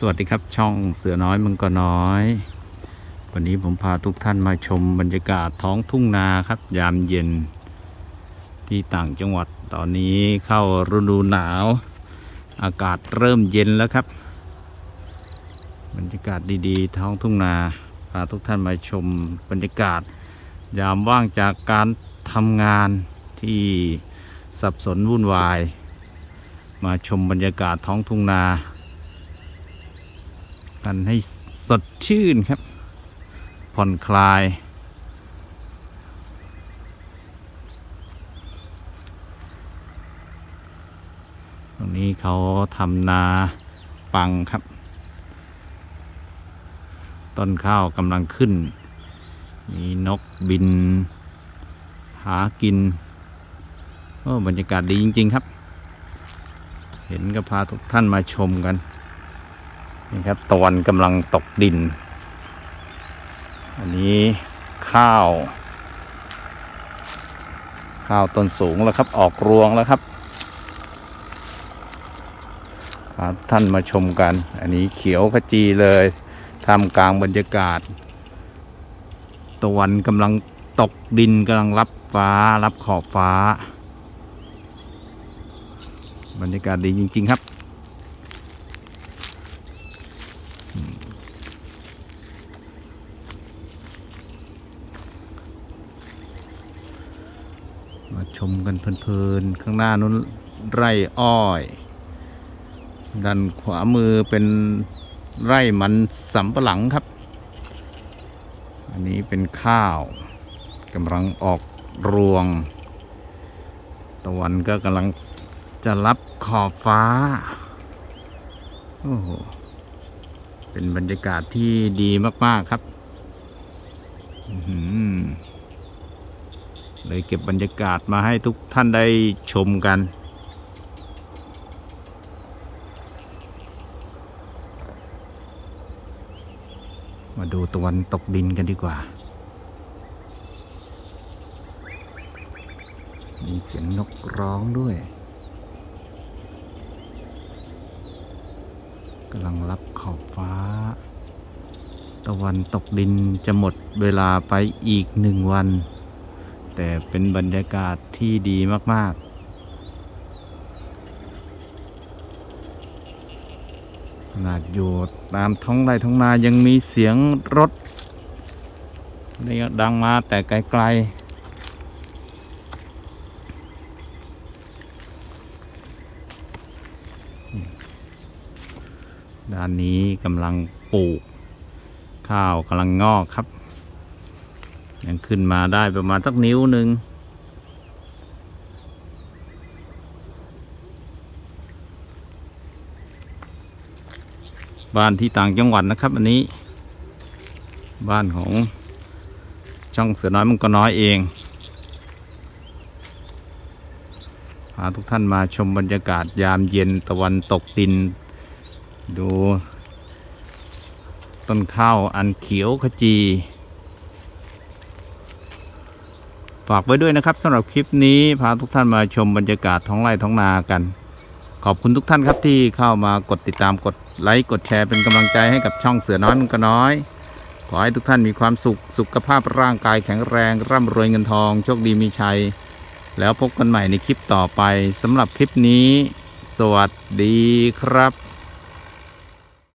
สวัสดีครับช่องเสือน้อยมังกรน้อย วันนี้ผมพาทุกท่านมาชมบรรยากาศท้องทุ่งนาครับ ยามเย็น ที่ต่างจังหวัดตอนนี้เข้าฤดูหนาว อากาศเริ่มเย็นแล้วครับ บรรยากาศดีๆ ท้องทุ่งนาพาทุกท่านมาชมบรรยากาศ ยามว่างจากการทำงานที่สับสนวุ่นวาย มาชมบรรยากาศท้องทุ่งนา กันให้สดชื่นครับ ผ่อนคลาย ตรงนี้เขาทำนาปังครับ ต้นข้าวกำลังขึ้น มีนกบิน หากินโอ้บรรยากาศดีจริง ๆ ครับ เห็นก็พาทุกท่านมาชมกัน นี่ครับตะวันกำลังตกดิน อันนี้ข้าว ข้าวต้นสูงแล้วครับ ออกรวงแล้วครับพาท่านมาชมกัน อันนี้เขียวขจีเลยทำกลางบรรยากาศ ตะวันกำลังตกดินกำลังรับฟ้า รับขอบฟ้า บรรยากาศดีจริง ๆ ครับ มาชมกันเพลินๆ ข้างหน้านู้นไร่อ้อย ด้านขวามือเป็นไร่มันสำปะหลังครับ อันนี้เป็นข้าวกำลังออกรวง ตะวันก็กำลังจะรับขอบฟ้า โอ้โห เป็นบรรยากาศที่ดีมาก ๆ ครับเลยเก็บบรรยากาศมาให้ทุกท่านได้ชมกัน มาดูตะวันตกดินกันดีกว่า มีเสียงนกร้องด้วยำลังรับขอบฟ้า ตะวันตกดินจะหมดเวลาไปอีกหนึ่งวัน แต่เป็นบรรยากาศที่ดีมาก ๆ ขนาดอยู่ตามท้องไร่ท้องนายังมีเสียงรถนี่ดังมาแต่ไกล ๆ ด้านนี้กำลังปลูก ข้าวกำลังงอกครับ ยังขึ้นมาได้ประมาณสักนิ้วหนึ่งบ้านที่ต่างจังหวัดนะครับ อันนี้ บ้านของช่องเสือน้อยมังกรน้อยเองพาทุกท่านมาชมบรรยากาศยามเย็นตะวันตกดิน ดู ต้นข้าวอันเขียวขจี ฝากไว้ด้วยนะครับสำหรับคลิปนี้พาทุกท่านมาชมบรรยากาศท้องไร่ท้องนากัน ขอบคุณทุกท่านครับที่เข้ามากดติดตามกดไลค์กดแชร์เป็นกำลังใจให้กับช่องเสือน้อยมันก็น้อย ขอให้ทุกท่านมีความสุขสุขภาพร่างกายแข็งแรง ร่ำรวยเงินทองโชคดีมีชัย แล้วพบกันใหม่ในคลิปต่อไปสำหรับคลิปนี้ สวัสดีครับ